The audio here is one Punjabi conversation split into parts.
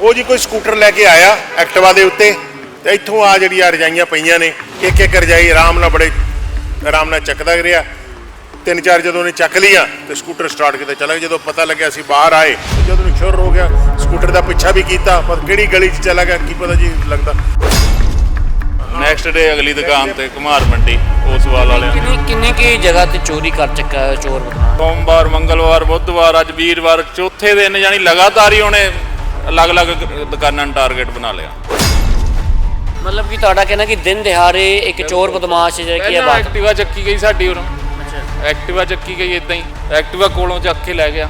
ਉਹ ਜੀ ਕੋਈ ਸਕੂਟਰ ਲੈ ਕੇ ਆਇਆ ਐਕਟਿਵਾ ਦੇ ਉੱਤੇ ਤੇ ਇੱਥੋਂ ਆ ਜਿਹੜੀ ਆ ਰਜਾਈਆਂ ਪਈਆਂ ਨੇ ਇੱਕ ਇੱਕ ਰਜਾਈ ਆਰਾਮ ਨਾਲ ਬੜੇ ਆਰਾਮ ਨਾਲ ਚੱਕਦਾ ਰਿਹਾ। ਤਿੰਨ ਚਾਰ ਜਦੋਂ ਉਹਨੇ ਚੱਕ ਲਿਆ ਤੇ ਸਕੂਟਰ ਸਟਾਰਟ ਕਿਤੇ। ਚਲਾ ਗਿਆ ਜਦੋਂ ਪਤਾ ਲੱਗਿਆ ਅਸੀਂ ਬਾਹਰ ਆਏ ਜਦੋਂ ਸ਼ੁਰ ਹੋ ਗਿਆ ਸਕੂਟਰ ਦਾ ਪਿੱਛਾ ਵੀ ਕੀਤਾ ਪਰ ਕਿਹੜੀ ਗਲੀ 'ਚ ਚਲਾ ਗਿਆ ਕੀ ਪਤਾ ਜੀ ਲੱਗਦਾ। ਨੈਕਸਟ ਡੇ ਅਗਲੀ ਦੁਕਾਨ ਤੇ ਕੁਮਾਰ ਮੰਡੀ ਉਸਵਾਲ ਵਾਲਿਆਂ ਨੇ। ਕਿੰਨੀ ਕਿੰਨੀ ਕੀ ਜਗ੍ਹਾ ਤੇ ਚੋਰੀ ਕਰ ਚੁੱਕਾ ਹੈ ਚੋਰ ਸੋਮਵਾਰ ਮੰਗਲਵਾਰ ਬੁੱਧਵਾਰ ਅੱਜ ਵੀਰਵਾਰ ਚੌਥੇ ਦਿਨ ਯਾਨੀ ਲਗਾਤਾਰ ਹੀ ਉਹਨੇ ਅਲੱਗ-ਅਲੱਗ ਦੁਕਾਨਾਂ ਨੂੰ ਟਾਰਗੇਟ ਬਣਾ ਲਿਆ। ਮਤਲਬ ਕਿ ਤੁਹਾਡਾ ਕਹਿਣਾ ਕਿ ਦਿਨ ਦਿਹਾੜੇ ਇੱਕ ਚੋਰ ਬਦਮਾਸ਼ ਜਿਹੜਾ ਕੀ ਹੈ ਪਹਿਲਾਂ ਬਾਤ? ਐਕਟਿਵਾ ਚੱਕੀ ਗਈ ਸਾਡੀ ਉਰੋਂ। ਅੱਛਾ। ਐਕਟਿਵਾ ਚੱਕੀ ਗਈ ਇਦਾਂ ਹੀ। ਐਕਟਿਵਾ ਕੋਲੋਂ ਚੱਕ ਕੇ ਲੈ ਗਿਆ।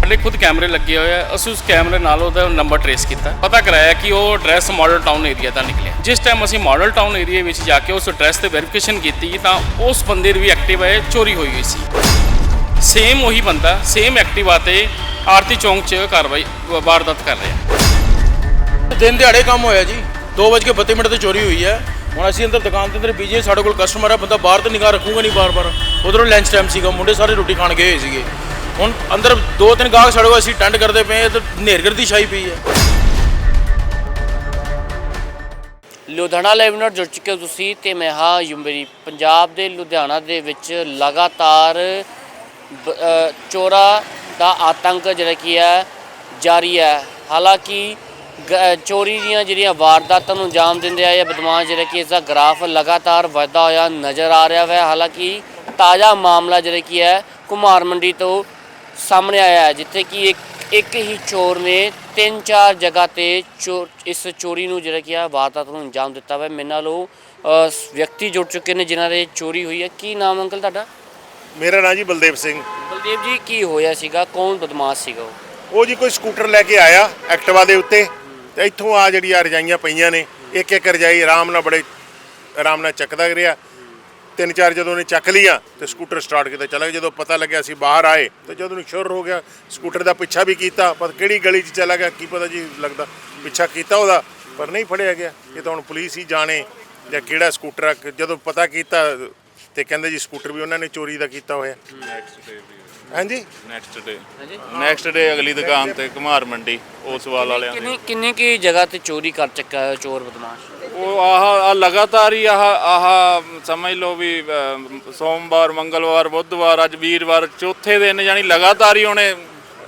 ਸਾਡੇ ਖੁਦ ਕੈਮਰੇ ਲੱਗੇ ਹੋਏ ਆ। ਅਸੀਂ ਉਸ ਕੈਮਰੇ ਨਾਲ ਉਹਦਾ ਨੰਬਰ ਟਰੇਸ ਕੀਤਾ। ਪਤਾ ਕਰਾਇਆ ਕਿ ਉਹ ਐਡਰੈਸ ਮਾਡਲ ਟਾਊਨ ਏਰੀਆ ਦਾ ਨਿਕਲਿਆ। ਜਿਸ ਟਾਈਮ ਅਸੀਂ ਮਾਡਲ ਟਾਊਨ ਏਰੀਆ ਵਿੱਚ ਜਾ ਕੇ ਉਸ ਐਡਰੈਸ ਤੇ ਵੈਰੀਫਿਕੇਸ਼ਨ ਕੀਤੀ ਤਾਂ ਉਸ ਬੰਦੇ ਦੀ ਵੀ ਐਕਟਿਵਾ ਹੈ ਚੋਰੀ ਹੋਈ ਹੋਈ ਸੀ। ਸੇਮ ਉਹੀ ਬੰਦਾ ਸੇਮ ਐਕਟਿਵਾ ਤੇ ਆਰਤੀ ਚੌਂਕ 'ਚ ਕਾਰਵਾਈ ਵਾਰਦਾਤ ਕਰ ਰਿਹਾ ਦਿਨ ਦਿਹਾੜੇ ਕੰਮ ਹੋਇਆ ਜੀ। 2:32 ਮਿੰਟ ਤੇ ਚੋਰੀ ਹੋਈ ਹੈ। ਹੁਣ ਅਸੀਂ ਅੰਦਰ ਦੁਕਾਨ ਦੇ ਅੰਦਰ ਬੀਜੀ ਸਾਡੇ ਕੋਲ ਕਸਟਮਰ ਹੈ ਬੰਦਾ ਬਾਹਰ ਤੇ ਨਿਗਾਹ ਰੱਖੂਗਾ ਨਹੀਂ ਬਾਰ-ਬਾਰ। ਉਧਰੋਂ ਲੰਚ ਟਾਈਮ ਸੀਗਾ ਮੁੰਡੇ ਸਾਰੇ ਰੋਟੀ ਖਾਣ ਗਏ ਹੋਏ ਸੀਗੇ। ਹੁਣ ਅੰਦਰ ਦੋ ਤਿੰਨ ਗਾਹਕ ਸਾਡੇ ਕੋਲ ਅਸੀਂ ਟੈਂਡ ਕਰਦੇ ਪਏ ਤੇ ਨੇਰਗਰ ਦੀ ਛਾਈ ਪਈ ਹੈ। ਲੁਧਿਆਣਾ ਲਾਈਵ ਨਾਲ ਜੁੜ ਚੁੱਕੇ ਹੋ ਤੁਸੀਂ ਤੇ ਮੈਂ ਹਾਂ ਯੁੰਬਰੀ ਪੰਜਾਬ ਦੇ ਲੁਧਿਆਣਾ ਦੇ ਵਿੱਚ ਲਗਾਤਾਰ ਚੋਰਾਂ ਦਾ ਆਤੰਕ ਜਿਹੜਾ ਕੀ ਹੈ, ਜਾਰੀ ਹੈ। ਹਾਲਾਂਕਿ ਗ- ਚੋਰੀ ਦੀਆਂ ਜਿਹੜੀਆਂ ਵਾਰਦਾਤਾਂ ਨੂੰ ਅੰਜਾਮ ਦਿੰਦੇ ਆ ਇਹ ਬਦਮਾਸ਼ ਜਿਹੜਾ ਕਿ ਇਸ ਦਾ ਗ੍ਰਾਫ ਲਗਾਤਾਰ ਵਧਦਾ ਹੋਇਆ ਨਜ਼ਰ ਆ ਰਿਹਾ ਹੈ ਹਾਲਾਂਕਿ ਤਾਜ਼ਾ ਮਾਮਲਾ ਜਿਹੜਾ ਕੀ ਹੈ ਕੁਮਾਰ ਮੰਡੀ ਤੋਂ ਸਾਹਮਣੇ ਆਇਆ ਹੈ, ਜਿੱਥੇ ਕਿ ਇੱਕ ਇੱਕ ਹੀ ਚੋਰ ਨੇ ਤਿੰਨ ਚਾਰ ਜਗ੍ਹਾ ਤੇ ਚੋਰ ਇਸ ਚੋਰੀ ਨੂੰ ਜਿਹੜਾ ਕੀ ਆ ਵਾਰਦਾਤ ਨੂੰ ਅੰਜਾਮ ਦਿੱਤਾ ਵਾ। ਮੇਰੇ ਨਾਲ ਉਹ ਵਿਅਕਤੀ ਜੁੜ ਚੁੱਕੇ ਨੇ ਜਿਨ੍ਹਾਂ ਦੇ ਚੋਰੀ ਹੋਈ ਹੈ। ਕੀ ਨਾਮ ਅੰਕਲ ਤੁਹਾਡਾ? ਮੇਰਾ ਨਾਂ ਜੀ ਬਲਦੇਵ ਸਿੰਘ। ਬਲਦੇਵ ਜੀ ਕੀ ਹੋਇਆ ਸੀਗਾ? ਕੌਣ ਬਦਮਾਸ਼ ਸੀਗਾ ਉਹ? ਉਹ ਜੀ ਕੋਈ ਸਕੂਟਰ ਲੈ ਕੇ ਆਇਆ ਐਕਟਿਵਾ ਦੇ ਉੱਤੇ ਤੇ ਇੱਥੋਂ ਆ ਜਿਹੜੀ ਆ ਰਜਾਈਆਂ ਪਈਆਂ ਨੇ ਇੱਕ ਇੱਕ ਰਜਾਈ ਆਰਾਮ ਨਾਲ ਬੜੇ ਆਰਾਮ ਨਾਲ ਚੱਕਦਾ ਰਿਹਾ। ਤਿੰਨ ਚਾਰ ਜਦੋਂ ਉਹਨੇ ਚੱਕ ਲਿਆ ਤੇ ਸਕੂਟਰ ਸਟਾਰਟ ਕਿਤੇ ਚਲਾ ਗਿਆ। ਜਦੋਂ ਪਤਾ ਲੱਗਿਆ ਅਸੀਂ ਬਾਹਰ ਆਏ ਤੇ ਜਦੋਂ ਸ਼ੁਰ ਹੋ ਗਿਆ ਸਕੂਟਰ ਦਾ ਪਿੱਛਾ ਵੀ ਕੀਤਾ ਪਰ ਕਿਹੜੀ ਗਲੀ 'ਚ ਚਲਾ ਗਿਆ ਕੀ ਪਤਾ ਜੀ ਲੱਗਦਾ ਪਿੱਛਾ ਕੀਤਾ ਉਹਦਾ ਪਰ ਨਹੀਂ ਫੜਿਆ ਗਿਆ। ਇਹ ਤਾਂ ਹੁਣ ਪੁਲਿਸ ਹੀ ਜਾਣੇ ਜਾਂ ਕਿਹੜਾ ਸਕੂਟਰ ਆ ਜਦੋਂ ਪਤਾ ਕੀਤਾ ਤੇ ਕਹਿੰਦੇ ਜੀ ਸਕੂਟਰ ਵੀ ਉਹਨਾਂ ਨੇ ਚੋਰੀ ਦਾ ਕੀਤਾ ਹੋਇਆ। ਨੈਕਸਟ ਡੇ ਹਾਂਜੀ। ਨੈਕਸਟ ਡੇ ਅਗਲੀ ਦੁਕਾਨ ਤੇ ਕੁਮਾਰ ਮੰਡੀ ਉਸਵਾਲ ਵਾਲਿਆਂ ਨੇ ਕਿੰਨੀ ਕਿੰਨੀ ਕੀ ਜਗ੍ਹਾ ਤੇ ਚੋਰੀ ਕਰ ਚੁੱਕਾ ਹੈ ਚੋਰ ਬਦਮਾਸ਼? ਉਹ ਆਹ ਆਹ ਲਗਾਤਾਰ ਹੀ ਆਹ ਆਹ ਸਮਝ ਲਓ ਵੀ ਅਹ, ਸੋਮਵਾਰ ਮੰਗਲਵਾਰ ਬੁੱਧਵਾਰ ਅੱਜ ਵੀਰਵਾਰ ਚੌਥੇ ਦਿਨ ਯਾਨੀ ਲਗਾਤਾਰ ਹੀ ਉਹਨੇ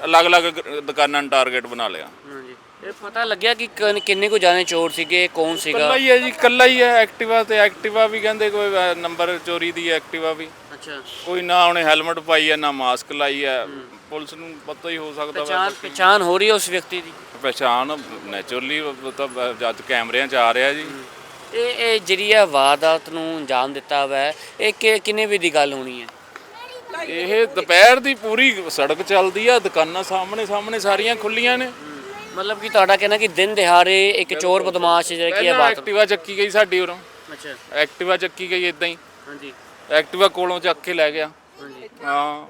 ਅਲੱਗ-ਅਲੱਗ ਦੁਕਾਨਾਂ ਨੂੰ ਟਾਰਗੇਟ ਬਣਾ ਲਿਆ। ਹਾਂਜੀ। ਇਹ ਪਤਾ ਲੱਗਿਆ ਕਿ ਕਿੰਨ- ਕਿੰਨੇ ਕੋ ਜਾਣੇ ਚੋਰ ਸੀਗੇ ਕੌਣ ਸੀਗਾ? ਕੱਲਾ ਹੀ ਹੈ ਜੀ ਕੱਲਾ ਹੀ ਹੈ ਐਕਟਿਵਾ ਤੇ ਐਕਟਿਵਾ ਵੀ ਕਹਿੰਦੇ ਕੋਈ ਅਹ, ਨੰਬਰ ਚੋਰੀ ਦੀ ਐਕਟਿਵਾ ਵੀ। ਅੱਛਾ। ਕੋਈ ਨਾ ਉਹਨੇ ਹੈਲਮਟ ਪਾਈ ਹੈ ਨਾ ਮਾਸਕ ਲਾਈ ਹੈ। ਪੁਲਿਸ ਨੂੰ ਪਤਾ ਹੀ ਹੋ ਸਕਦਾ ਵਾ ਪਛਾਣ ਪਛਾਣ ਹੋ ਰਹੀ ਹੈ ਉਸ ਵਿਅਕਤੀ ਦੀ? ਪਛਾਣ ਨੈਚੁਰਲੀ ਤਾਂ ਜਦ ਕੈਮਰਿਆਂ 'ਚ ਆ ਰਿਹਾ ਜੀ। ਇਹ ਇਹ ਜਿਹੜੀ ਆ ਵਾਰਦਾਤ ਨੂੰ ਅੰਜਾਮ ਦਿੱਤਾ ਹੋਇਆ ਹੈ ਇਹ ਕਿ- ਕਿੰਨੇ ਵੀ ਦੀ ਗੱਲ ਹੋਣੀ ਹੈ ਇਹ ਦੁਪਹਿਰ ਦੀ ਪੂਰੀ ਸੜਕ ਚੱਲਦੀ ਆ ਦੁਕਾਨਾਂ ਸਾਹਮਣੇ ਸਾਹਮਣੇ ਸਾਰੀਆਂ ਖੁੱਲੀਆਂ ਨੇ। ਮਤਲਬ ਕਿ ਤੁਹਾਡਾ ਕਹਿਣਾ ਕਿ ਦਿਨ ਦਿਹਾੜੇ ਇੱਕ ਚੋਰ ਬਦਮਾਸ਼ ਜਿਹੜਾ ਕੀ ਹੈ ਪਹਿਲਾਂ ਬਾਤ ਐਕਟਿਵਾ ਚੱਕੀ ਗਈ ਸਾਡੀ ਉਰੋਂ। ਅੱਛਾ। ਐਕਟਿਵਾ ਚੱਕੀ ਗਈ ਇਦਾਂ ਹੀ। ਹਾਂਜੀ। ਐਕਟਿਵਾ ਕੋਲੋਂ ਚੱਕ ਕੇ ਲੈ ਗਿਆ। ਹਾਂ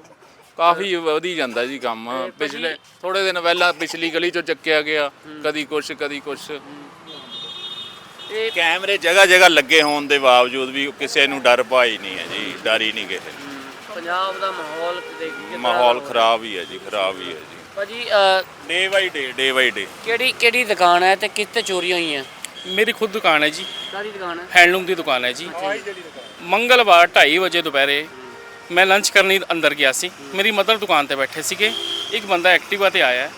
ਕਾਫੀ ਵਧੀ ਜਾਂਦਾ ਜੀ ਕੰਮ। ਪਿਛਲੇ ਥੋੜੇ ਦਿਨ ਪਹਿਲਾਂ ਪਿਛਲੀ ਗਲੀ ਚੋਂ ਚੱਕਿਆ ਗਿਆ। ਕਦੀ ਕੁਛ ਕਦੀ ਕੁਛ। ਇਹ ਕੈਮਰੇ ਜਗ੍ਹਾ ਜਗ੍ਹਾ ਲੱਗੇ ਹੋਣ ਦੇ ਬਾਵਜੂਦ ਵੀ ਕਿਸੇ ਨੂੰ ਡਰ ਪਾਈ ਨਹੀਂ ਹੈ ਜੀ ਡਰ ਹੀ ਨਹੀਂ ਕਿਸੇ ਨੂੰ। ਪੰਜਾਬ ਦਾ ਮਾਹੌਲ ਦੇਖ ਕੇ ਮਾਹੌਲ ਖਰਾਬ ਹੀ ਹੈ ਜੀ ਖਰਾਬ ਹੀ ਹੈ ਜੀ। ਭਾਜੀ ਡੇ ਬਾਈ ਡੇ ਡੇ ਬਾਈ ਡੇ ਕਿਹੜੀ ਕਿਹੜੀ ਦੁਕਾਨ ਹੈ ਤੇ ਕਿੱਥੇ ਚੋਰੀਆਂ ਹੋਈਆਂ? ਮੇਰੀ ਖੁਦ ਦੁਕਾਨ ਹੈ ਜੀ। ਸਾਰੀ ਦੁਕਾਨ ਹੈ? ਹੈਂਡਲੂਮ ਦੀ ਦੁਕਾਨ ਹੈ ਜੀ। ਮੰਗਲਵਾਰ 2:30 ਵਜੇ ਦੁਪਹਿਰੇ ਮੈਂ ਲੰਚ ਕਰਨ ਕਰਨੀ ਅੰਦਰ ਗਿਆ ਸੀ। ਮੇਰੀ ਮਦਰ ਦੁਕਾਨ ਤੇ ਬੈਠੇ ਸੀਗੇ। ਇੱਕ ਬੰਦਾ ਐਕਟਿਵਾ ਤੇ ਆਇਆ।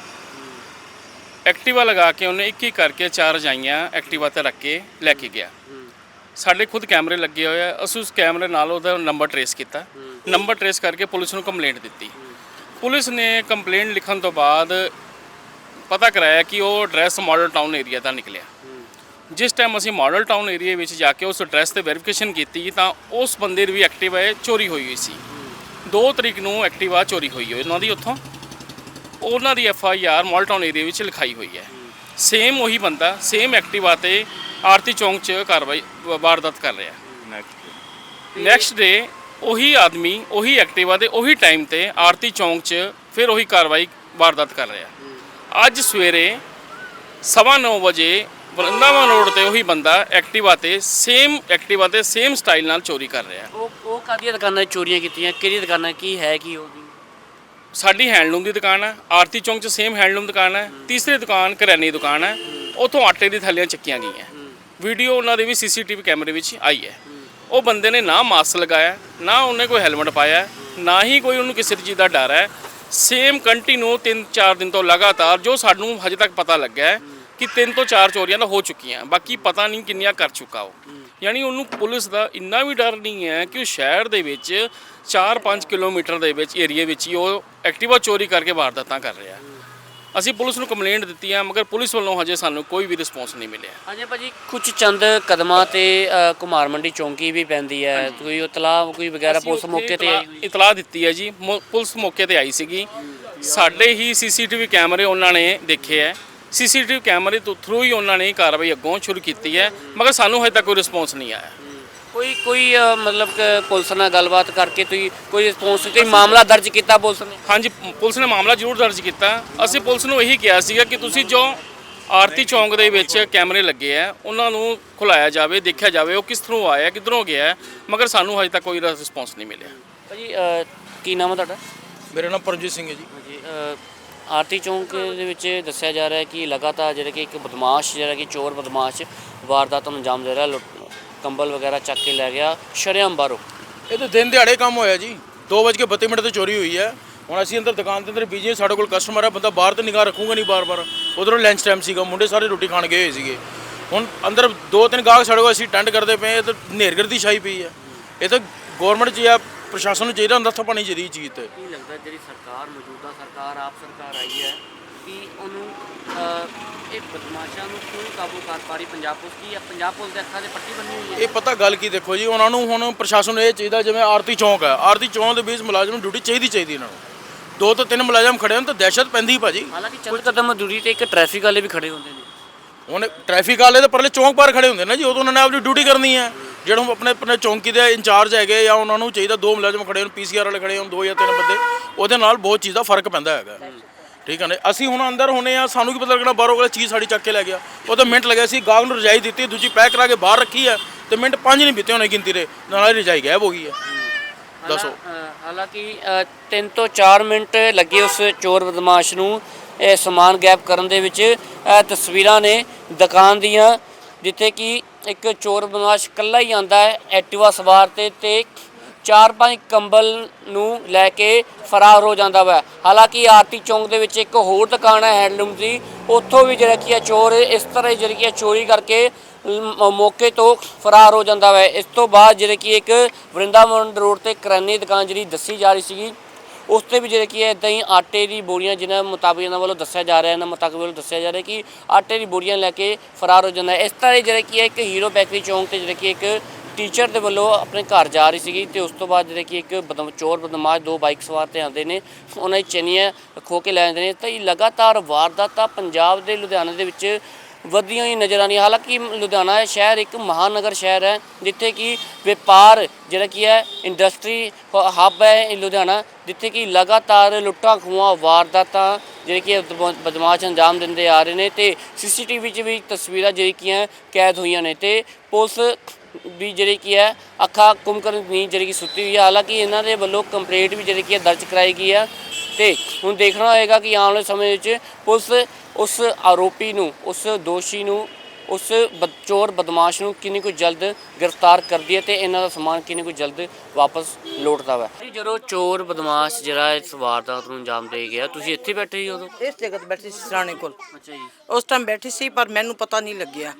ਐਕਟਿਵਾ ਲਗਾ ਕੇ ਉਹਨੇ ਇੱਕ ਇੱਕ ਕਰਕੇ ਚਾਰ ਜਾਈਆਂ ਐਕਟਿਵਾ ਤੇ ਰੱਖ ਕੇ ਲੈ ਕੇ ਗਿਆ। ਸਾਡੇ ਖੁਦ ਕੈਮਰੇ ਲੱਗੇ ਹੋਏ ਆ। ਅਸੀਂ ਉਸ ਕੈਮਰੇ ਨਾਲ ਉਹਦਾ ਨੰਬਰ ਟਰੇਸ ਕੀਤਾ। ਨੰਬਰ ਟਰੇਸ ਕਰਕੇ ਪੁਲਿਸ ਨੂੰ ਕੰਪਲੇਂਟ ਦਿੱਤੀ। ਪੁਲਿਸ ਨੇ ਕੰਪਲੇਂਟ ਲਿਖਣ ਤੋਂ ਬਾਅਦ ਪਤਾ ਕਰਾਇਆ ਕਿ ਉਹ ਐਡਰੈਸ ਮਾਡਲ ਟਾਊਨ ਏਰੀਆ ਦਾ ਨਿਕਲਿਆ। ਜਿਸ ਟਾਈਮ ਅਸੀਂ ਮਾਡਲ ਟਾਊਨ ਏਰੀਆ ਵਿੱਚ ਜਾ ਕੇ ਉਸ ਐਡਰੈਸ ਤੇ ਵੈਰੀਫਿਕੇਸ਼ਨ ਕੀਤੀ ਤਾਂ ਉਸ ਬੰਦੇ ਦੀ ਵੀ ਐਕਟਿਵਾ ਹੈ ਚੋਰੀ ਹੋਈ ਹੋਈ ਸੀ। 2 ਤਰੀਕ ਨੂੰ ਐਕਟਿਵਾ ਚੋਰੀ ਹੋਈ ਹੋਈ ਉਹਨਾਂ ਦੀ ਉੱਥੋਂ। ਉਹਨਾਂ ਦੀ F I R model town area ਵਿੱਚ ਲਿਖਾਈ ਹੋਈ ਹੈ। ਸੇਮ ਉਹੀ ਬੰਦਾ ਸੇਮ ਐਕਟਿਵਾ ਤੇ ਆਰਤੀ ਚੌਂਕ 'ਚ ਕਾਰਵਾਈ ਵਾਰਦਾਤ ਕਰ ਰਿਹਾ। ਨੈਕਸਟ ਨੈਕਸਟ ਡੇ ਉਹੀ ਆਦਮੀ ਉਹੀ ਐਕਟਿਵਾ ਤੇ ਉਹੀ ਟਾਈਮ ਤੇ ਆਰਤੀ ਚੌਂਕ 'ਚ ਫਿਰ ਉਹੀ ਕਾਰਵਾਈ ਵਾਰਦਾਤ ਕਰ ਰਿਹਾ। ਅੱਜ ਸਵੇਰੇ ਸਵਾ ਨੌ ਵਜੇ ਵਰਿੰਦਾਵਨ ਰੋਡ ਤੇ ਉਹੀ ਬੰਦਾ ਐਕਟਿਵਾ ਤੇ ਸੇਮ ਐਕਟਿਵਾ ਤੇ ਸੇਮ ਸਟਾਈਲ ਨਾਲ ਚੋਰੀ ਕਰ ਰਿਹਾ। ਉਹ ਉਹ ਕਾਦੀਆਂ ਦੁਕਾਨਾਂ 'ਚ ਚੋਰੀਆਂ ਕੀਤੀਆਂ? ਕਿਹੜੀ ਦੁਕਾਨਾਂ? ਕੀ ਹੈ ਕੀ ਉਹ ਸਾਡੀ ਹੈਂਡਲੂਮ ਦੀ ਦੁਕਾਨ ਹੈ ਆਰਤੀ ਚੌਂਕ 'ਚ ਸੇਮ ਹੈਂਡਲੂਮ ਦੁਕਾਨ ਹੈ ਤੀਸਰੀ ਦੁਕਾਨ ਕਰਿਆਨੇ ਦੀ ਦੁਕਾਨ ਹੈ ਉਥੋਂ ਆਟੇ ਦੀ ਥੈਲੀਆਂ ਚੱਕੀਆਂ ਗਈਆਂ। ਵੀਡੀਓ ਉਹਨਾਂ ਦੀ ਵੀ ਸੀਸੀਟੀਵੀ ਕੈਮਰੇ ਵਿੱਚ ਆਈ ਹੈ। ਉਹ ਬੰਦੇ ਨੇ ਨਾ ਮਾਸਕ ਲਗਾਇਆ ਨਾ ਉਹਨੇ ਕੋਈ ਹੈਲਮਟ ਪਾਇਆ ਨਾ ਹੀ ਕੋਈ ਉਹਨੂੰ ਕਿਸੇ ਚੀਜ਼ ਦਾ ਡਰ ਹੈ। ਸੇਮ ਕੰਟੀਨਿਊ 3-4 ਦਿਨ ਤੋਂ ਲਗਾਤਾਰ ਜੋ ਸਾਨੂੰ ਹਜੇ ਤੱਕ ਪਤਾ ਲੱਗਾ ਹੈ ਕਿ ਤਿੰਨ ਤੋਂ ਚਾਰ ਚੋਰੀਆਂ ਤਾਂ ਹੋ ਚੁੱਕੀਆਂ ਬਾਕੀ ਪਤਾ ਨਹੀਂ ਕਿੰਨੀਆਂ ਕਰ ਚੁੱਕਾ ਉਹ। ਯਾਨੀ ਉਹਨੂੰ ਪੁਲਿਸ ਦਾ ਇੰਨਾ ਵੀ ਡਰ ਨਹੀਂ ਹੈ ਕਿ ਉਹ ਸ਼ਹਿਰ ਦੇ ਵਿੱਚ 4-5 ਕਿਲੋਮੀਟਰ ਦੇ ਵਿੱਚ ਏਰੀਆ ਵਿੱਚ ਹੀ ਉਹ ਐਕਟਿਵਾ ਚੋਰੀ ਕਰਕੇ ਵਾਰਦਾਤਾਂ ਕਰ ਰਿਹਾ। ਅਸੀਂ ਪੁਲਿਸ ਨੂੰ ਕੰਪਲੇਂਟ ਦਿੱਤੀ ਹੈ ਮਗਰ ਪੁਲਿਸ ਵੱਲੋਂ ਹਜੇ ਸਾਨੂੰ ਕੋਈ ਵੀ ਰਿਸਪੌਂਸ ਨਹੀਂ ਮਿਲਿਆ। ਹਾਂਜੀ ਭਾਜੀ ਕੁਝ ਚੰਦ ਕਦਮਾਂ ਤੇ ਅ, ਕੁਮਾਰ ਮੰਡੀ ਚੌਂਕੀ ਵੀ ਪੈਂਦੀ ਹੈ। ਕੋਈ ਇਤਲਾਹ ਕੋਈ ਵਗੈਰਾ ਪੁਲਿਸ ਮੌਕੇ ਤੇ ਆਈ ਇਤਲਾਹ ਦਿੱਤੀ ਹੈ ਜੀ। ਮੌ- ਪੁਲਿਸ ਮੌਕੇ ਤੇ ਆਈ ਸੀਗੀ। ਸਾਡੇ ਹੀ ਸੀਸੀਟੀਵੀ ਕੈਮਰੇ ਉਹਨਾਂ ਨੇ ਦੇਖੇ ਹੈ। ਸੀਸੀਟੀਵੀ ਕੈਮਰੇ ਤੋਂ ਥਰੂ ਹੀ ਉਹਨਾਂ ਨੇ ਕਾਰਵਾਈ ਅੱਗੋਂ ਸ਼ੁਰੂ ਕੀਤੀ ਹੈ ਮਗਰ ਸਾਨੂੰ ਹਜੇ ਤੱਕ ਕੋਈ ਰਿਸਪੌਂਸ ਨਹੀਂ ਆਇਆ। ਕੋਈ ਕੋਈ ਅ, ਮਤਲਬ ਕਿ ਪੁਲਿਸ ਨਾਲ ਗੱਲਬਾਤ ਕਰਕੇ ਤੁਸੀਂ ਕੋਈ ਰਿਸਪੌਂਸ ਕੋਈ ਮਾਮਲਾ ਦਰਜ ਕੀਤਾ ਪੁਲਿਸ ਨੇ? ਹਾਂਜੀ ਪੁਲਿਸ ਨੇ ਮਾਮਲਾ ਜ਼ਰੂਰ ਦਰਜ ਕੀਤਾ। ਅਸੀਂ ਪੁਲਿਸ ਨੂੰ ਇਹੀ ਕਿਹਾ ਸੀਗਾ ਕਿ ਤੁਸੀਂ ਜੋ ਆਰਤੀ ਚੌਂਕ ਦੇ ਵਿੱਚ ਕੈਮਰੇ ਲੱਗੇ ਆ ਉਹਨਾਂ ਨੂੰ ਖੁਲਾਇਆ ਜਾਵੇ ਦੇਖਿਆ ਜਾਵੇ ਉਹ ਕਿਸ ਥਰੂ ਆਇਆ ਕਿੱਧਰੋਂ ਗਿਆ ਹੈ, ਮਗਰ ਸਾਨੂੰ ਹਜੇ ਤੱਕ ਕੋਈ ਰਿਸਪੌਂਸ ਨਹੀਂ ਮਿਲਿਆ। ਭਾਜੀ ਅ, ਕੀ ਨਾਮ ਹੈ ਤੁਹਾਡਾ? ਮੇਰਾ ਨਾਮ ਪਰਮਜੀਤ ਸਿੰਘ ਹੈ ਜੀ। ਜੀ ਆਰਤੀ ਚੌਂਕ ਦੇ ਵਿੱਚ ਦੱਸਿਆ ਜਾ ਰਿਹਾ ਹੈ ਕਿ ਲਗਾਤਾਰ ਜਿਹੜਾ ਕਿ ਇੱਕ ਬਦਮਾਸ਼ ਜਿਹੜਾ ਕਿ ਚੋਰ ਬਦਮਾਸ਼ ਵਾਰਦਾਤ ਨੂੰ ਅੰਜਾਮ ਦੇ ਰਿਹਾ ਲੁੱਟ- ਕੰਬਲ ਵਗੈਰਾ ਚੱਕ ਕੇ ਲੈ ਗਿਆ ਸ਼ਰੇਆਮ ਬਾਹਰੋਂ। ਇਹ ਤਾਂ ਦਿਨ ਦਿਹਾੜੇ ਕੰਮ ਹੋਇਆ ਜੀ। 2:32 ਮਿੰਟ ਤੇ ਚੋਰੀ ਹੋਈ ਹੈ। ਹੁਣ ਅਸੀਂ ਅੰਦਰ ਦੁਕਾਨ ਦੇ ਅੰਦਰ ਬੀਜੇ ਹਾਂ, ਸਾਡੇ ਕੋਲ ਕਸਟਮਰ ਹੈ ਬੰਦਾ ਬਾਹਰ ਤੇ ਨਿਗਾਹ ਰੱਖੂਗਾ ਨਹੀਂ ਬਾਰ-ਬਾਰ। ਉਧਰੋਂ ਲੰਚ ਟਾਈਮ ਸੀਗਾ ਮੁੰਡੇ ਸਾਰੇ ਰੋਟੀ ਖਾਣ ਗਏ ਹੋਏ ਸੀਗੇ। ਹੁਣ ਅੰਦਰ ਦੋ ਤਿੰਨ ਗਾਹਕ ਸਾਡੇ ਕੋਲ ਅਸੀਂ ਟੈਂਡ ਕਰਦੇ ਪਏ ਇਹ ਤਾਂ ਨੇਰਗਰ ਦੀ ਛਾਈ ਪਈ ਹੈ। ਇਹ ਤਾਂ ਗਵਰਨਮੈਂਟ ਆ ਪ੍ਰਸ਼ਾਸਨ ਨੂੰ ਚਾਹੀਦਾ ਹੁੰਦਾ ਥਪਾਣੀ ਚਾਹੀਦੀ ਇਹ ਚੀਜ਼ ਤੇ। ਕੀ ਲੱਗਦਾ ਜਿਹੜੀ ਸਰਕਾਰ ਮੌਜੂਦਾ ਸਰਕਾਰ ਆਪ ਸਰਕਾਰ ਆਈ ਹੈ ਕਿ ਉਹਨੂੰ ਇਹ ਬਦਮਾਸ਼ਾਂ ਨੂੰ ਕਿਉਂ ਕਾਬੂ ਕਰ ਪਾ ਰਹੀ ਪੰਜਾਬ ਪੁਲਿਸ? ਕੀ ਹੈ ਪੰਜਾਬ ਪੁਲਿਸ ਦੇ ਅੱਖਾਂ ਤੇ ਪੱਟੀ ਬੰਨੀ ਹੋਈ ਹੈ? ਇਹ ਪਤਾ ਗੱਲ ਕੀ ਦੇਖੋ ਜੀ ਉਹਨਾਂ ਨੂੰ ਹੁਣ ਪ੍ਰਸ਼ਾਸਨ ਨੂੰ ਇਹ ਚਾਹੀਦਾ ਜਿਵੇਂ ਆਰਤੀ ਚੌਂਕ ਹੈ। ਆਰਤੀ ਚੌਂਕ ਦੇ ਵਿੱਚ ਮੁਲਾਜ਼ਮ ਨੂੰ ਡਿਊਟੀ ਚਾਹੀਦੀ ਚਾਹੀਦੀ ਇਹਨਾਂ ਨੂੰ। ਦੋ ਤੋਂ ਤਿੰਨ ਮੁਲਾਜ਼ਮ ਖੜੇ ਹੋਣ ਤਾਂ ਦਹਿਸ਼ਤ ਪੈਂਦੀ ਭਾਜੀ। ਹਾਲਾਂਕਿ ਚੰਦ ਕਦਮ ਦੂਰੀ ਤੇ ਇੱਕ ਟ੍ਰੈਫਿਕ ਵਾਲੇ ਵੀ ਖੜੇ ਹੁੰਦੇ ਨੇ। ਹੁਣ ਟ੍ਰੈਫਿਕ ਵਾਲੇ ਤਾਂ ਪਰਲੇ ਚੌਂਕ ਪਾਰ ਖੜੇ ਹੁੰਦੇ ਨੇ ਜੀ ਉਦੋਂ ਉਹਨਾਂ ਨੇ ਆਪਣੀ ਡਿਊਟੀ ਕਰਨੀ ਹੈ। ਜਿਹੜੇ ਆਪਣੇ ਆਪਣੇ ਚੌਂਕੀ ਦੇ ਇੰਚਾਰਜ ਹੈਗੇ ਜਾਂ ਉਹਨਾਂ ਨੂੰ ਚਾਹੀਦਾ ਦੋ ਮੁਲਾਜ਼ਮ ਖੜੇ ਹੋਣ ਪੀਸੀਆਰ ਵਾਲੇ ਖੜੇ ਹੋਣ ਦੋ ਜਾਂ ਤਿੰਨ ਬੰਦੇ ਉਹਦੇ ਨਾਲ ਬਹੁਤ ਚੀਜ਼ ਦਾ ਫ਼ਰਕ ਪੈਂਦਾ ਹੈਗਾ। ਠੀਕ ਹੈ ਨਾ? ਅਸੀਂ ਹੁਣ ਅੰਦਰ ਹੋਣੇ ਆ ਸਾਨੂੰ ਕੀ ਪਤਾ ਲੱਗਣਾ ਬਾਹਰੋਂ ਵਾਲਾ ਚੀਜ਼ ਸਾਡੀ ਚੱਕ ਕੇ ਲੈ ਗਿਆ। ਉਹ ਤਾਂ ਮਿੰਟ ਲੱਗਿਆ ਸੀ ਗਾਹਕ ਨੂੰ ਰਜਾਈ ਦਿੱਤੀ ਦੂਜੀ ਪੈਕ ਕਰਾ ਕੇ ਬਾਹਰ ਰੱਖੀ ਹੈ ਤੇ ਮਿੰਟ ਪੰਜ ਨਹੀਂ ਬੀਤੇ ਹੋਣੇ ਗਿਣਤੀ ਦੇ ਨਾਲ ਹੀ ਰਜਾਈ ਗਾਇਬ ਹੋ ਗਈ ਹੈ। ਦੱਸੋ। ਹਾਲਾਂਕਿ 3 ਤੋਂ 4 ਮਿੰਟ ਲੱਗੇ ਉਸ ਚੋਰ ਬਦਮਾਸ਼ ਨੂੰ ਇਹ ਸਮਾਨ ਗੈਪ ਕਰਨ ਦੇ ਵਿੱਚ ਇਹ ਤਸਵੀਰਾਂ ਨੇ ਦੁਕਾਨ ਦੀਆਂ ਜਿੱਥੇ ਕਿ ਇੱਕ ਚੋਰ ਬਦਮਾਸ਼ ਇਕੱਲਾ ਹੀ ਆਂਦਾ ਹੈ ਐਕਟਿਵਾ ਸਵਾਰ ਤੇ ਤੇ ਚਾਰ ਪੰਜ ਕੰਬਲ ਨੂੰ ਲੈ ਕੇ ਫਰਾਰ ਹੋ ਜਾਂਦਾ ਵਾ। ਹਾਲਾਂਕਿ ਆਰਤੀ ਚੌਂਕ ਦੇ ਵਿੱਚ ਇੱਕ ਹੋਰ ਦੁਕਾਨ ਹੈ ਹੈਂਡਲੂਮ ਦੀ। ਉੱਥੋਂ ਵੀ ਜਿਹੜਾ ਕੀ ਹੈ ਚੋਰ ਇਸ ਤਰ੍ਹਾਂ ਹੀ ਜਿਹੜੀ ਕੀ ਹੈ ਚੋਰੀ ਕਰਕੇ ਮੌਕੇ ਤੋਂ ਫਰਾਰ ਹੋ ਜਾਂਦਾ ਵਾ। ਇਸ ਤੋਂ ਬਾਅਦ ਜਿਹੜਾ ਕੀ ਇੱਕ ਵਰਿੰਦਾਵਨ ਰੋਡ ਤੇ ਕਰਿਆਨੇ ਦੀ ਦੁਕਾਨ ਜਿਹੜੀ ਦੱਸੀ ਜਾ ਰਹੀ ਸੀਗੀ। ਉਸ ਤੇ ਵੀ ਜਿਹੜੇ ਕੀ ਹੈ ਇਦਾਂ ਹੀ ਆਟੇ ਦੀ ਬੋਰੀਆਂ ਜਿਨ੍ਹਾਂ ਮੁਤਾਬਕ ਇਹਨਾਂ ਵੱਲੋਂ ਦੱਸਿਆ ਜਾ ਰਿਹਾ, ਇਹਨਾਂ ਮੁਤਾਬਕ ਵੱਲੋਂ ਦੱਸਿਆ ਜਾ ਰਿਹਾ ਕਿ ਆਟੇ ਦੀ ਬੋਰੀਆਂ ਲੈ ਕੇ ਫਰਾਰ ਹੋ ਜਾਂਦਾ ਇਸ ਤਰ੍ਹਾਂ ਹੀ ਜਿਹੜੇ ਕੀ ਹੈ, ਇੱਕ ਹੀਰੋ ਬੈਕਰੀ ਚੌਂਕ ਤੇ ਜਿਹੜੇ ਕੀ ਇੱਕ ਟੀਚਰ ਦੇ ਵੱਲੋਂ ਆਪਣੇ ਘਰ ਜਾ ਰਹੀ ਸੀਗੀ ਤੇ ਉਸ ਤੋਂ ਬਾਅਦ ਜਿਹੜੇ ਕਿ ਇੱਕ ਬਦਮ, ਚੋਰ ਬਦਮਾਸ਼ ਦੋ ਬਾਈਕ ਸਵਾਰ ਤੇ ਆਉਂਦੇ ਨੇ, ਉਹਨਾਂ ਦੀ ਚੈਨੀਆਂ ਖੋ ਕੇ ਲੈ ਜਾਂਦੇ ਨੇ। ਤਾਂ ਇਹ ਲਗਾਤਾਰ ਵਾਰਦਾਤਾਂ ਪੰਜਾਬ ਦੇ ਲੁਧਿਆਣੇ ਦੇ ਵਿੱਚ ਵਧੀਆਂ ਹੀ ਨਜ਼ਰ ਆਉਂਦੀਆਂ। ਹਾਲਾਂਕਿ ਲੁਧਿਆਣਾ ਸ਼ਹਿਰ ਇੱਕ ਮਹਾਨਗਰ ਸ਼ਹਿਰ ਹੈ, ਜਿੱਥੇ ਕਿ ਵਪਾਰ ਜਿਹੜਾ ਕੀ ਹੈ ਇੰਡਸਟਰੀ ਹੱਬ ਹੈ ਲੁਧਿਆਣਾ, ਜਿੱਥੇ ਕਿ ਲਗਾਤਾਰ ਲੁੱਟਾਂ ਖੋਹਾਂ, ਵਾਰਦਾਤਾਂ ਜਿਹੜੇ ਕਿ ਬਦ- ਬਦਮਾਸ਼ ਅੰਜਾਮ ਦਿੰਦੇ ਆ ਰਹੇ ਨੇ ਤੇ ਸੀਸੀਟੀਵੀ 'ਚ ਵੀ ਤਸਵੀਰਾਂ ਜਿਹੜੀ ਕੀ ਕੈਦ ਹੋਈਆਂ ਨੇ ਤੇ ਪੁਲਿਸ ਵੀ ਜਿਹੜੀ ਕੀ ਹੈ, ਅੱਖਾਂ ਕੁੰਮ ਕਰਨ ਨਹੀਂ ਜਿਹੜੀ ਕਿ ਸੁੱਤੀ ਹੋਈ ਹੈ। ਹਾਲਾਂਕਿ ਇਹਨਾਂ ਦੇ ਵੱਲੋਂ ਕੰਪਲੇਂਟ ਵੀ ਜਿਹੜੀ ਕੀ ਹੈ, ਦਰਜ ਕਰਾਈ ਗਈ ਹੈ ਤੇ ਹੁਣ ਦੇਖਣਾ ਹੋਏਗਾ ਕਿ ਆਉਣ ਵਾਲੇ ਸਮੇਂ ਵਿੱਚ ਪੁਲਿਸ ਉਸ ਆਰੋਪੀ ਨੂੰ ਉਸ ਦੋਸ਼ੀ ਨੂੰ ਉਸ ਚੋਰ ਬਦਮਾਸ਼ ਨੂੰ ਕਿੰਨੀ ਕੁ ਜਲਦ ਗ੍ਰਿਫਤਾਰ ਕਰਦੀ ਹੈ ਤੇ ਇਹਨਾਂ ਦਾ ਸਮਾਨ ਕਿੰਨੀ ਕੁ ਜਲਦ ਵਾਪਸ ਲੋਟਦਾ ਵਾ? ਜਦੋਂ ਚੋਰ ਬਦਮਾਸ਼ ਜਿਹੜਾ ਇਸ ਵਾਰਦਾਤ ਨੂੰ ਅੰਜਾਮ ਦੇ ਗਿਆ ਤੁਸੀਂ ਇੱਥੇ ਬੈਠੇ ਸੀ ਉਦੋਂ? ਇਸ ਜਗ੍ਹਾ ਤੇ ਬੈਠੀ ਸੀ ਸਰਾਣੇ ਕੋਲ। ਅੱਛਾ ਜੀ। ਉਸ ਟਾਈਮ ਬੈਠੀ ਸੀ ਪਰ ਮੈਨੂੰ ਪਤਾ ਨਹੀਂ ਲੱਗਿਆ।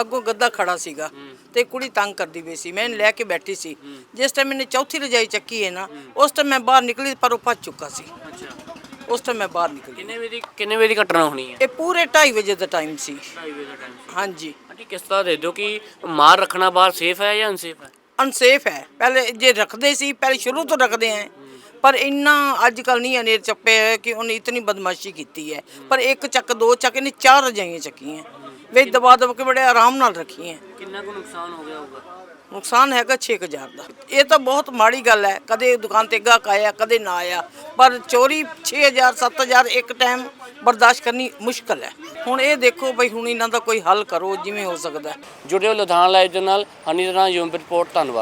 ਅੱਗੋਂ ਗੱਦਾ ਖੜਾ ਸੀਗਾ ਤੇ ਕੁੜੀ ਤੰਗ ਕਰਦੀ ਪਈ ਸੀ। ਮੈਂ ਇਹਨੂੰ ਲੈ ਕੇ ਬੈਠੀ ਸੀ। ਜਿਸ ਟਾਈਮ ਇਹਨੇ ਚੌਥੀ ਰਜਾਈ ਚੱਕੀ ਹੈ ਨਾ ਉਸ ਟਾਈਮ ਮੈਂ ਬਾਹਰ ਨਿਕਲੀ ਪਰ ਉਹ ਭੱਜ ਚੁੱਕਾ ਸੀ। ਅੱਛਾ। ਉਸ ਟਾਈਮ ਮੈਂ ਬਾਹਰ ਨਿਕਲੀ। ਕਿੰਨੇ ਵਜੇ ਦੀ ਕਿੰਨੇ ਵਜੇ ਦੀ ਘਟਨਾ ਹੋਣੀ ਹੈ? ਇਹ ਪੂਰੇ 2:30 ਵਜੇ ਦਾ ਟਾਈਮ ਸੀ। 2:30 ਵਜੇ ਦਾ ਟਾਈਮ ਹਾਂਜੀ। ਆਂਟੀ ਕਿਸ ਤਰ੍ਹਾਂ ਦੇ ਦਿਓ ਕਿ ਮਾਰ ਰੱਖਣਾ ਬਾਹਰ ਸੇਫ ਹੈ ਜਾਂ ਅਨਸੇਫ ਹੈ? ਅਨਸੇਫ ਹੈ। ਪਹਿਲੇ ਜੇ ਰੱਖਦੇ ਸੀ ਪਹਿਲੇ ਸ਼ੁਰੂ ਤੋਂ ਰੱਖਦੇ ਆ ਪਰ ਇੰਨਾ ਅੱਜ ਕੱਲ ਨਹੀਂ ਅਨੇਰ ਚੱਪੇ ਹੈ ਕਿ ਉਹਨੇ ਇਤਨੀ ਬਦਮਾਸ਼ੀ ਕੀਤੀ ਹੈ। ਪਰ ਇੱਕ ਚੱਕ ਦੋ ਚੱਕ ਇਹਨੇ ਚਾਰ ਰਜਾਈਆਂ ਚੱਕੀਆਂ। ਵਿੱਚ ਦਬਾ ਦਬ ਕੇ ਬੜੇ ਆਰਾਮ ਨਾਲ ਰੱਖੀਆਂ। ਕਿੰਨਾ ਕੁ ਨੁਕਸਾਨ ਹੋ ਗਿਆ ਹੋਊਗਾ? ਨੁਕਸਾਨ ਹੈਗਾ 6000 ਦਾ। ਇਹ ਤਾਂ ਬਹੁਤ ਮਾੜੀ ਗੱਲ ਹੈ, ਕਦੇ ਦੁਕਾਨ ਤੇ ਗਾਹਕ ਆਇਆ, ਕਦੇ ਨਾ ਆਇਆ, ਪਰ ਚੋਰੀ 6000 7000 ਇੱਕ ਟਾਈਮ ਬਰਦਾਸ਼ਤ ਕਰਨੀ ਮੁਸ਼ਕਲ ਹੈ। ਹੁਣ ਇਹ ਦੇਖੋ ਬਈ ਹੁਣ ਇਹਨਾਂ ਦਾ ਕੋਈ ਹੱਲ ਕਰੋ, ਜਿਵੇਂ ਹੋ ਸਕਦਾ ਜੁੜਿਓ ਲੁਧਿਆਣਾ ਲਾਈਵ ਦੇ ਨਾਲ, ਹਨੀ ਰਾਣਾ ਯੂਮ ਰਿਪੋਰਟ ਧੰਨਵਾਦ।